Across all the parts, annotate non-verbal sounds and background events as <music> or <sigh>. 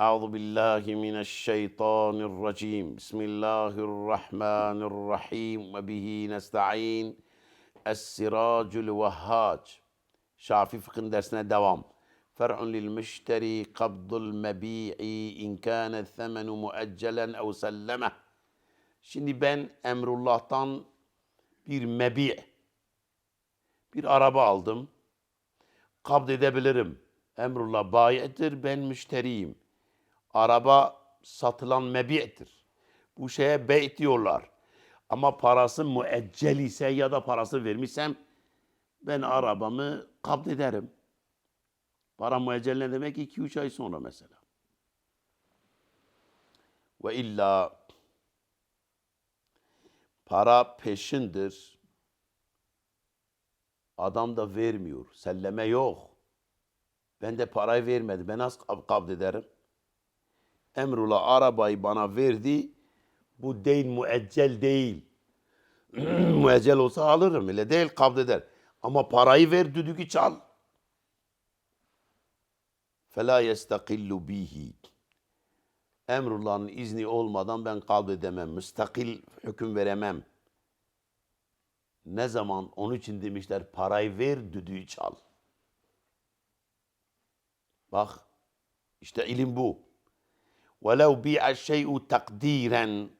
أعوذ بالله من الشيطان الرجيم بسم الله الرحمن الرحيم وبه نستعين السراج الوهاج Şafi fıkhın dersine devam. Fer'un lil müşteri kabdul mebi'i in kâne themenu mueccelen ev sellemeh. Şimdi ben Emrullah'tan bir mebi' bir araba aldım. Kabd edebilirim. Emrullah bayi'tir, ben müşteriyim. Araba satılan mebi'tir. Bu şeye bey diyorlar. Ama parası müeccel ise ya da parası vermişsem ben arabamı kabd ederim. Para müeccel ne demek? 2-3 ay sonra mesela. Ve illa para peşindir. Adam da vermiyor. Selleme yok. Ben de parayı vermedi. Ben nasıl kab- kabd ederim? Emrullah arabayı bana verdi. Bu değil müeccel değil. <clears throat> müeccel olsa alırım öyle değil kabul eder. Ama parayı ver düdüğü çal. Fela yestakillu bihi. Emrullah'ın izni olmadan ben kabul edemem. Müstakil hüküm veremem. Ne zaman? Onun için demişler parayı ver düdüğü çal. Bak işte ilim bu. وَلَوْ بِيعَ الشَّيْءُ takdiren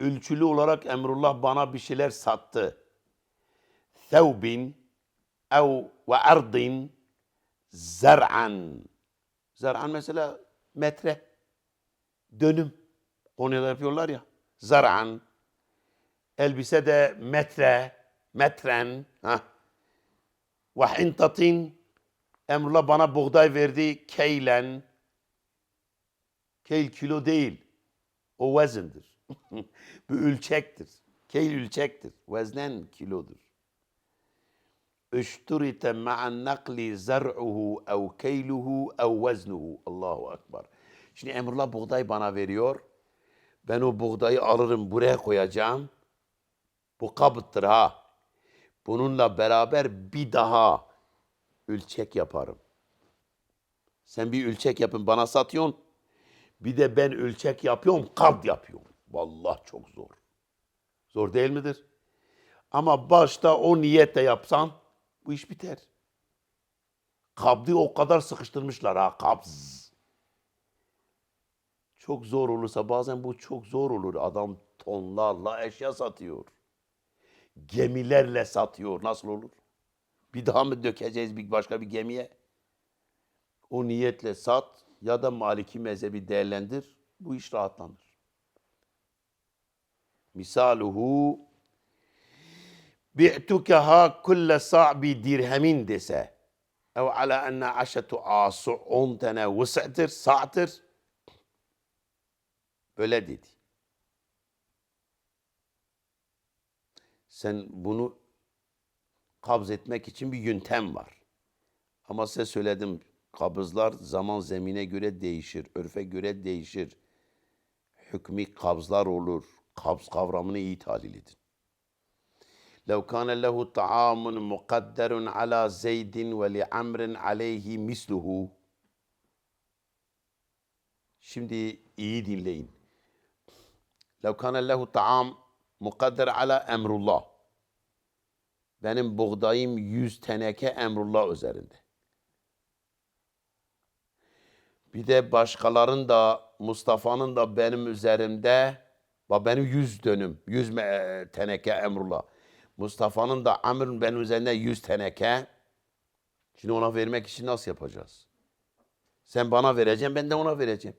Ölçülü olarak Emrullah bana bir şeyler sattı. Thevbin ev ve ardin zer'an. Zer'an mesela metre, dönüm. Konya'da yapıyorlar ya. Zer'an. Elbise de metre, metren. Ha. Ve hintatin. Emrullah bana buğday verdi. Keylen. Keyl kilo değil. O vezindir. <laughs> Bu ölçektir. Keyl ölçektir. Veznen kilodur. Üşturite ma'an nakli zer'uhu ev keyluhu ev veznuhu. Allahu Ekber. Şimdi Emrullah buğday bana veriyor. Ben o buğdayı alırım buraya koyacağım. Bu kabıttır ha. Bununla beraber bir daha ölçek yaparım. Sen bir ölçek yapın bana satıyorsun. Bir de ben ölçek yapıyorum, kabd yapıyorum. Vallahi çok zor. Zor değil midir? Ama başta o niyetle yapsan bu iş biter. Kabdı o kadar sıkıştırmışlar ha kabz. Çok zor olursa bazen bu çok zor olur. Adam tonlarla eşya satıyor. Gemilerle satıyor. Nasıl olur? Bir daha mı dökeceğiz bir başka bir gemiye? O niyetle sat ya da Maliki mezhebi değerlendir. Bu iş rahatlanır. Misaluhu bi'tukaha kulle sa'bi dirhemin dese ev ala enne aşetu asu on tane vıs'tir, sa'tır. Böyle dedi. Sen bunu kabz etmek için bir yöntem var. Ama size söyledim kabızlar zaman zemine göre değişir, örfe göre değişir. Hükmü kabzlar olur. Kabz kavramını iyi tahlil edin. لو كان له طعام مقدر على زيد ولعمر عليه misluhu. Şimdi iyi dinleyin. لو كان له طعام مقدر على emrullah. Benim buğdayım 100 teneke emrullah üzerinde. Bir de başkaların da Mustafa'nın da benim üzerimde bak benim 100 dönüm, 100 me- teneke emrullah. Mustafa'nın da Amr'ın benim üzerinde 100 teneke. Şimdi ona vermek için nasıl yapacağız? Sen bana vereceksin, ben de ona vereceğim.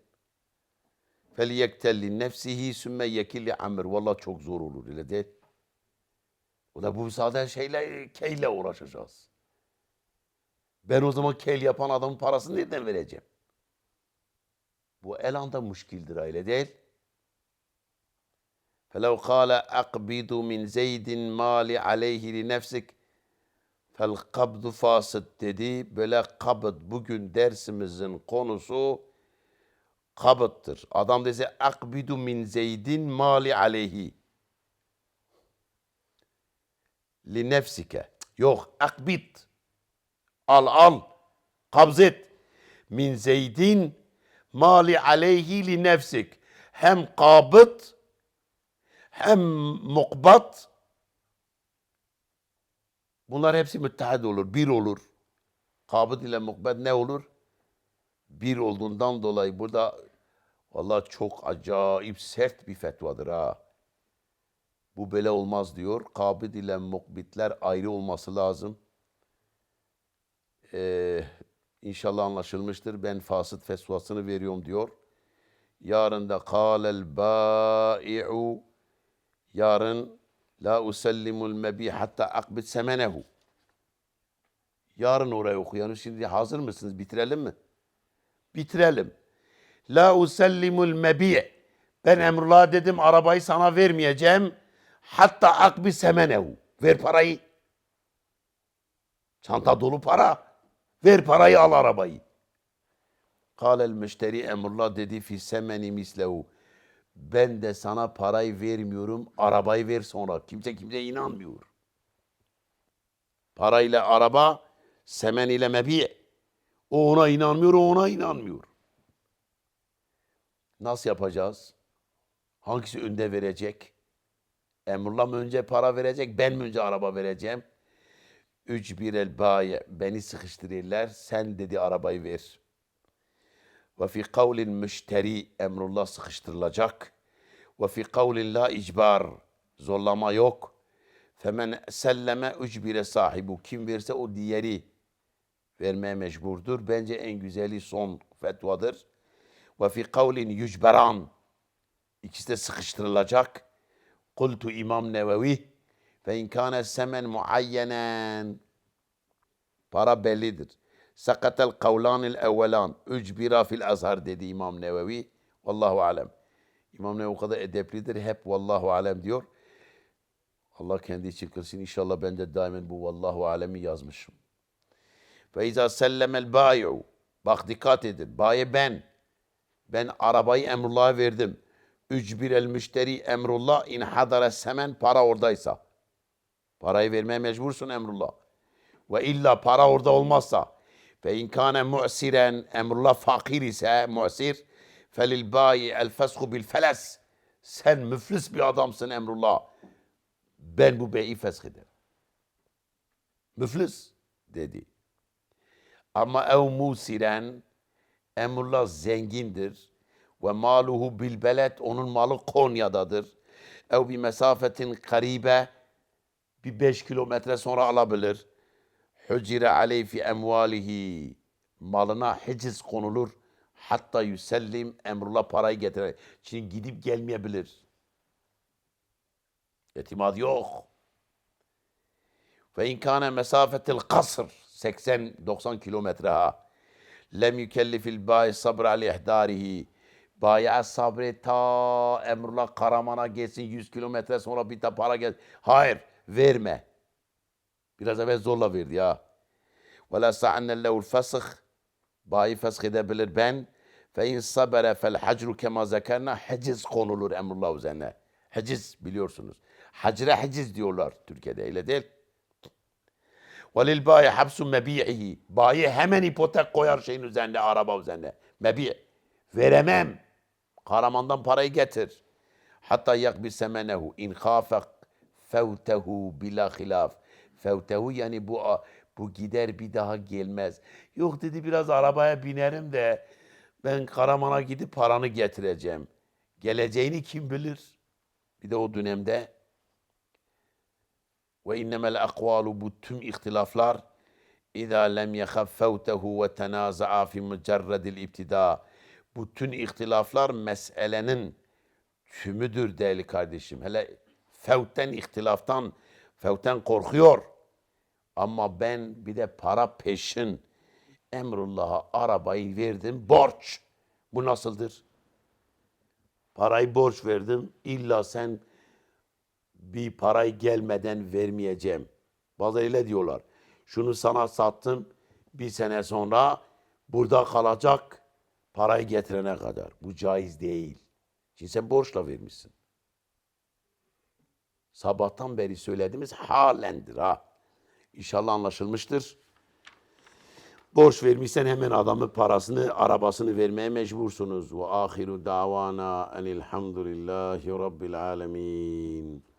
فَلْيَكْتَلِّ nefsihi sümme yekilli amr. Vallahi çok zor olur öyle değil. O da bu sadece şeyle, keyle uğraşacağız. Ben o zaman kel yapan adamın parasını nereden vereceğim? Bu el anda müşkildir öyle değil. فَلَوْ قَالَ اَقْبِدُ مِنْ زَيْدٍ مَالِ عَلَيْهِ لِنَفْسِكَ فَالْقَبْدُ fasıt dedi. Böyle kabıt bugün dersimizin konusu kabıttır. Adam dese akbidu min zeydin mali aleyhi. Li nefsike. Yok akbit. Al al. Kabz et. min zeydin mali aleyhi li nefsik. Hem kabıt hem mukbat bunlar hepsi müttehid olur, bir olur. Kabıt ile mukbat ne olur? Bir olduğundan dolayı burada vallahi çok acayip sert bir fetvadır ha. Bu böyle olmaz diyor. Kabid ile mukbitler ayrı olması lazım. Ee, inşallah anlaşılmıştır. Ben fasıt fesvasını veriyorum diyor. Yarın da kâlel bâi'u yarın la usellimul mebi hatta akbit semenehu. Yarın orayı okuyalım. Şimdi hazır mısınız? Bitirelim mi? Bitirelim. La usellimul mebi. Ben Emrullah dedim arabayı sana vermeyeceğim. Hatta akbi semenehu. Ver parayı. Çanta dolu para. Ver parayı al arabayı. Kâlel müşteri Emrullah dedi fi semeni mislehu. Ben de sana parayı vermiyorum. Arabayı ver sonra. Kimse kimseye inanmıyor. Parayla araba, semen ile mebi. O ona inanmıyor, o ona inanmıyor. Nasıl yapacağız? Hangisi önde verecek? Emrullah mı önce para verecek, ben mi önce araba vereceğim? Üç bir el baye, beni sıkıştırırlar, sen dedi arabayı ver. Ve fi kavlin müşteri, emrullah sıkıştırılacak. Ve fi kavlin la icbar, zorlama yok. Femen selleme ücbire sahibu, kim verse o diğeri vermeye mecburdur. Bence en güzeli son fetvadır. Ve fi kavlin yücberan, ikisi de sıkıştırılacak. Kultu İmam Nevevi fe in kâne semen muayyenen para bellidir. Sakatel kavlanil evvelan ücbira fil azhar dedi İmam Nevevi. Vallahu alem. İmam Nevevi o kadar edeplidir. Hep vallahu alem diyor. Allah kendi için kılsın. İnşallah ben de daimen bu vallahu alemi yazmışım. Fe izâ sellemel bâyu. Bak dikkat edin. Bayi ben. Ben arabayı Emrullah'a verdim. Ücbir el müşteri emrullah in hadara semen para oradaysa. Parayı vermeye mecbursun emrullah. Ve illa para orada olmazsa. Ve in kâne mu'siren emrullah fakir ise mu'sir. Felil bayi el feshu bil feles. Sen müflis bir adamsın emrullah. Ben bu beyi feshederim. Müflis dedi. Ama ev musiren emrullah zengindir ve maluhu bil beled onun malı Konya'dadır. Ev bir mesafetin karibe bir beş kilometre sonra alabilir. Hücire aleyh fi emvalihi malına hiciz konulur. Hatta yüsellim emrullah parayı getirir. Şimdi gidip gelmeyebilir. Etimat yok. Ve in kâne mesafetil kasr 80-90 kilometre ha. Lem yükellifil bayi sabr ali ihdarihi. Bayağı sabret ta Emrullah Karaman'a gelsin 100 kilometre sonra bir de para gel. Hayır verme. Biraz evvel zorla verdi ya. Ve la sa'anne lehul fesih. Bayi fesih edebilir ben. Fe in sabere fel hacru kema zekerna. Heciz konulur Emrullah üzerine. Heciz biliyorsunuz. Hacre heciz diyorlar Türkiye'de öyle değil. Ve lil bayi habsu mebi'ihi. Bayi hemen ipotek koyar şeyin üzerine, araba üzerine. Mebi' veremem. Karamandan parayı getir. Hatta yakbi semenehu in khafak fevtehu bila hilaf. Fevtehu yani bu bu gider bir daha gelmez. Yok dedi biraz arabaya binerim de ben Karaman'a gidip paranı getireceğim. Geleceğini kim bilir? Bir de o dönemde ve innemel akvalu bu tüm ihtilaflar İza lem yehaf fevtehu ve tenaza'a fi mücerredil ibtida. Bütün ihtilaflar meselenin tümüdür değerli kardeşim. Hele fevten ihtilaftan, fevten korkuyor. Ama ben bir de para peşin Emrullah'a arabayı verdim borç. Bu nasıldır? Parayı borç verdim. İlla sen bir parayı gelmeden vermeyeceğim. Bazı öyle diyorlar. Şunu sana sattım bir sene sonra burada kalacak parayı getirene kadar. Bu caiz değil. Şimdi sen borçla vermişsin. Sabahtan beri söylediğimiz halendir ha. İnşallah anlaşılmıştır. Borç vermişsen hemen adamı parasını, arabasını vermeye mecbursunuz. Ve ahiru davana enilhamdülillahi rabbil alemin.